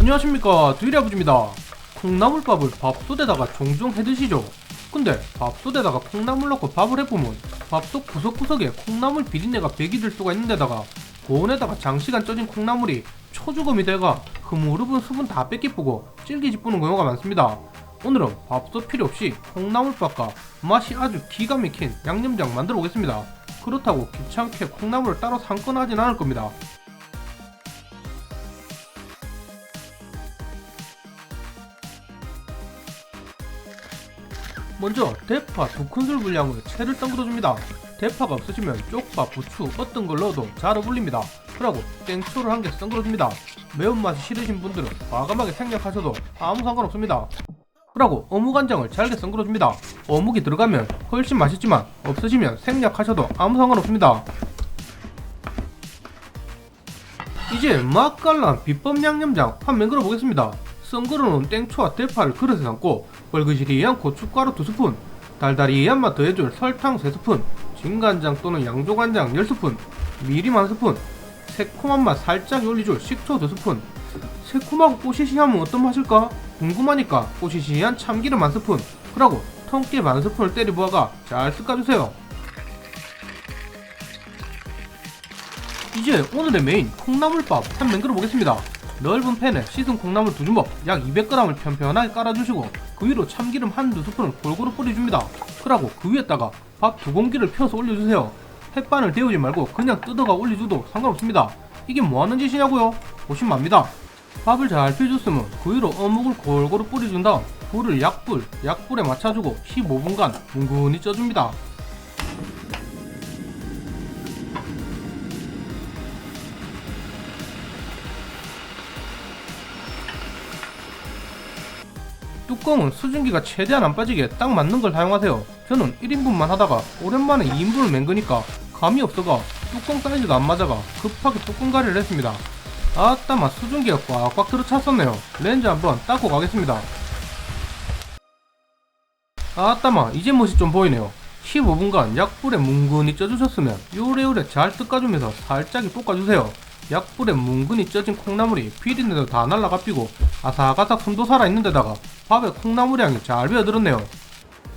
안녕하십니까. 두일아버지입니다. 콩나물밥을 밥솥에다가 종종 해드시죠? 근데 밥솥에다가 콩나물 넣고 밥을 해보면 밥솥 구석구석에 콩나물 비린내가 배기 들 수가 있는데다가 고온에다가 장시간 쪄진 콩나물이 초주검이 돼가 흐무르분 수분 다 뺏기쁘고 질기지뿌는 경우가 많습니다. 오늘은 밥솥 필요 없이 콩나물밥과 맛이 아주 기가 막힌 양념장 만들어 보겠습니다. 그렇다고 귀찮게 콩나물을 따로 삶거나 하진 않을 겁니다 먼저 대파 두 큰술 분량으로 채를 덩그러줍니다. 대파가 없으시면 쪽파, 부추 어떤 걸 넣어도 잘 어울립니다. 그리고 땡초를 한 개 덩그러줍니다. 매운맛이 싫으신 분들은 과감하게 생략하셔도 아무 상관없습니다. 그리고 어묵간장을 잘게 썬그러줍니다. 어묵이 들어가면 훨씬 맛있지만 없으시면 생략하셔도 아무 상관없습니다. 이제 맛깔난 비법 양념장 한 맹그러 보겠습니다. 썬그러놓은 땡초와 대파를 그릇에 담고 뻘그시리한 고춧가루 2스푼 달달이한 맛 더해줄 설탕 3스푼 진간장 또는 양조간장 10스푼 미림 1스푼 새콤한 맛 살짝 올려줄 식초 2스푼 새콤하고 꼬시시하면 어떤 맛일까? 궁금하니까 꼬시시한 참기름 1스푼 그리고 통깨 반 스푼을 때려 부어가 잘 섞어주세요 이제 오늘의 메인 콩나물밥 한 맹그러 보겠습니다. 넓은 팬에 씻은 콩나물 두 주먹 약 200g을 편편하게 깔아주시고 그 위로 참기름 한 두 스푼을 골고루 뿌려줍니다. 그리고 그 위에다가 밥 두 공기를 펴서 올려주세요. 햇반을 데우지 말고 그냥 뜯어가 올려줘도 상관없습니다. 이게 뭐하는 짓이냐고요? 보시면 압니다. 밥을 잘 펴줬으면 그 위로 어묵을 골고루 뿌려준 다음 불을 약불, 약불에 맞춰주고 15분간 뭉근히 쪄줍니다. 뚜껑은 수증기가 최대한 안 빠지게 딱 맞는 걸 사용하세요. 저는 1인분만 하다가 오랜만에 2인분을 맨 거니까 감이 없어가 뚜껑 사이즈가 안 맞아가 급하게 뚜껑 가리를 했습니다. 아따마 수증기가 꽉꽉 들어찼었네요. 렌즈 한번 닦고 가겠습니다. 아따마 이제 멋이 좀 보이네요. 15분간 약불에 뭉근히 쪄주셨으면 요래요래 잘 뜯어주면서 살짝 볶아주세요. 약불에 뭉근히 쪄진 콩나물이 비린내도 다 날라가 피고 아삭아삭 숨도 살아있는 데다가 밥에 콩나물 향이 잘 배어들었네요.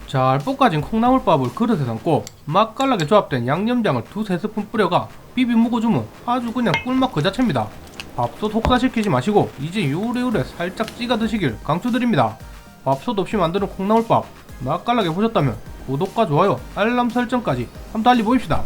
잘 볶아진 콩나물밥을 그릇에 담고 맛깔나게 조합된 양념장을 두세 스푼 뿌려가 비비 묵어주면 아주 그냥 꿀맛 그 자체입니다. 밥솥 혹사시키지 마시고 이제 요래요래 살짝 찍어 드시길 강추드립니다. 밥솥 없이 만드는 콩나물밥 맛깔나게 보셨다면 구독과 좋아요, 알람 설정까지 한번 달리 보입시다.